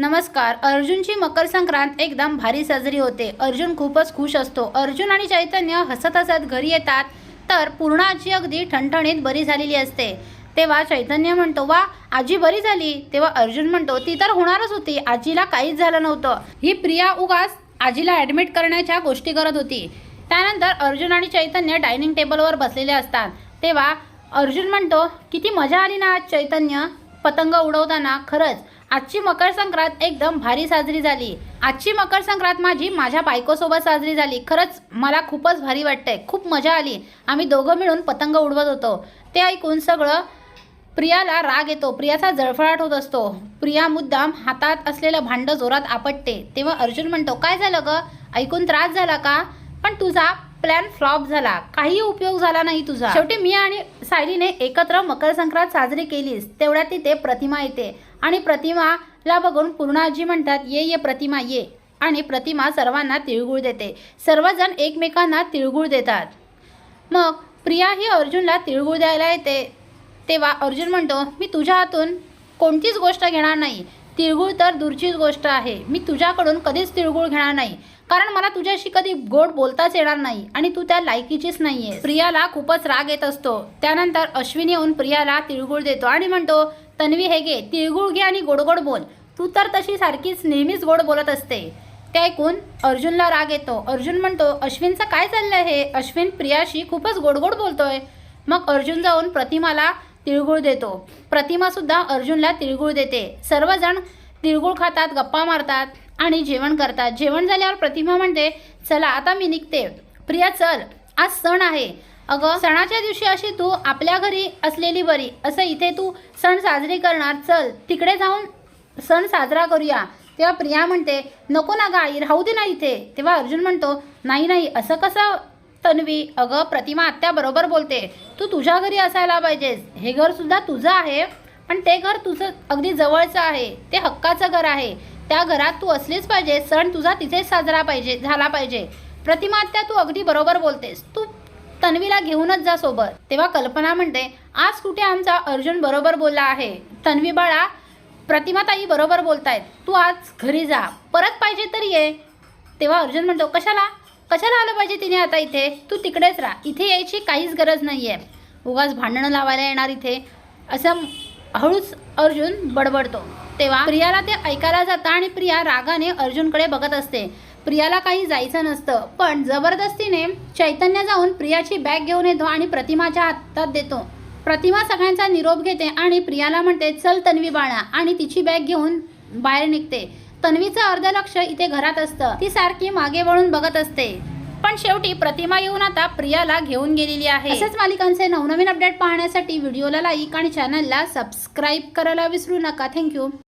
नमस्कार अर्जुनची मकर संक्रांत एकदम भारी साजरी होते. अर्जुन खूपच खुश असतो. अर्जुन आणि चैतन्य हसत हसत घरी येतात. तर पूर्ण आजी अगदी ठणठणीत बरी झालेली असते. तेव्हा चैतन्य म्हणतो वा आजी बरी झाली. तेव्हा अर्जुन म्हणतो ती तर होणारच होती. आजीला काहीच झालं नव्हतं. ही प्रिया उगास आजीला ॲडमिट करण्याच्या गोष्टी करत होती. त्यानंतर अर्जुन आणि चैतन्य डायनिंग टेबलवर बसलेले असतात. तेव्हा अर्जुन म्हणतो किती मजा आली ना आज चैतन्य. पतंग उडवताना खरंच आजची मकर संक्रांत एकदम भारी साजरी झाली. आजची मकर संक्रांत माझी माझ्या बायकोसोबत साजरी झाली. खरंच मला खूपच भारी वाटतंय. खूप मजा आली. आम्ही दोघं मिळून पतंग उडवत होतो. ते ऐकून सगळं प्रियाला राग येतो. प्रियाचा जळफळाट होत असतो. प्रिया मुद्दाम हातात असलेलं भांडं जोरात आपटते. तेव्हा अर्जुन म्हणतो काय झालं ग? ऐकून त्रास झाला का? पण तुझा प्लॅन फ्लॉप झाला. काही उपयोग झाला नाही तुझा. शेवटी मी आणि सायलीने एकत्र मकर संक्रांत साजरी केलीस तेवढ्यात तिथे प्रतिमा येते. आणि प्रतिमाला बघून पूर्णाजी म्हणतात ये ये प्रतिमा ये. आणि प्रतिमा सर्वांना तिळगुळ देते. सर्वजण एकमेकांना तिळगुळ देतात. मग प्रिया ही अर्जुनला तिळगुळ द्यायला येते. तेव्हा अर्जुन म्हणतो मी तुझ्या हातून कोणतीच गोष्ट घेणार नाही. तिळगुळ तर दूरचीच गोष्ट आहे. मी तुझ्याकडून कधीच तिळगुळ घेणार नाही. कारण मला तुझ्याशी कधी गोड बोलताच येणार नाही आणि तू त्या लायकीचीच नाहीये प्रियाला खूपच राग येत असतो. त्यानंतर अश्विनी येऊन प्रियाला तिळगुळ देतो आणि म्हणतो तन्वी हे घे तिळगुळ घे आणि गोड गोड बोल. तू तर तशी सारखीच नेहमीच गोड बोलत असते. ते ऐकून अर्जुनला राग येतो. अर्जुन म्हणतो अश्विनचं काय चाललं हे? अश्विन प्रियाशी खूपच गोड गोड बोलतोय. मग अर्जुन जाऊन प्रतिमाला तिळगुळ देतो. प्रतिमासुद्धा अर्जुनला तिळगुळ देते. सर्वजण तिळगुळ खातात गप्पा मारतात. आणि जेवण करतात. जेवण झाल्यावर प्रतिमा म्हणते चला आता मी निघते. प्रिया चल. आज सण आहे. अगं सणाच्या दिवशी अशी तू आपल्या घरी असलेली बरी. असं इथे तू सण साजरी करणार. चल तिकडे जाऊन सण साजरा करूया. तेव्हा प्रिया म्हणते नको ना गाई राहू दे ना इथे. तेव्हा अर्जुन म्हणतो नाही नाही असं कसं तन्वी? अगं प्रतिमा आत्याबरोबर बोलते. तू तुझ्या घरी असायला पाहिजेस. हे घरसुद्धा तुझं आहे पण ते घर तुझं अगदी जवळचं आहे. ते हक्काचं घर आहे. त्या घरात तू असलीच पाहिजे सण तुझा तिथेच साजरा पाहिजे झाला पाहिजे. प्रतिमा आत्या तू अगदी बरोबर बोलतेस. तू तन्वीला घेऊनच जा सोबत. तेव्हा कल्पना म्हणते आज कुठे आमचा अर्जुन बरोबर बोलला आहे? तन्वी बाळा प्रतिमाताई बरोबर बोलतायत. तू आज घरी जा. परत पाहिजे तर ये. तेव्हा अर्जुन म्हणतो कशाला? कशाला आलं पाहिजे तिने आता इथे? तू तिकडेच राहा. इथे यायची काहीच गरज नाही आहे उगाच भांडणं लावायला येणार इथे. असं हळूच अर्जुन बडबडतो. तेव्हा प्रियाला ते ऐकायला जातं आणि प्रिया रागाने अर्जुनकडे बघत असते. प्रियाला काही जायचं नसतं पण जबरदस्तीने चैतन्य जाऊन प्रियाची बॅग घेऊन येतो आणि प्रतिमाच्या हातात देतो. प्रतिमा सगळ्यांचा निरोप घेते आणि प्रियाला म्हणते चल तन्वी बाळा आणि तिची बॅग घेऊन बाहेर निघते. तन्वीचं अर्ध लक्ष इथे घरात असतं. ती सारखी मागे वळून बघत असते. पण शेवटी प्रतिमा येऊन आता प्रियाला घेऊन गेलेली आहे. असेच मालिकांचे नवनवीन अपडेट पाहण्यासाठी व्हिडिओला लाईक आणि चॅनलला सबस्क्राईब करायला विसरू नका. थँक्यू.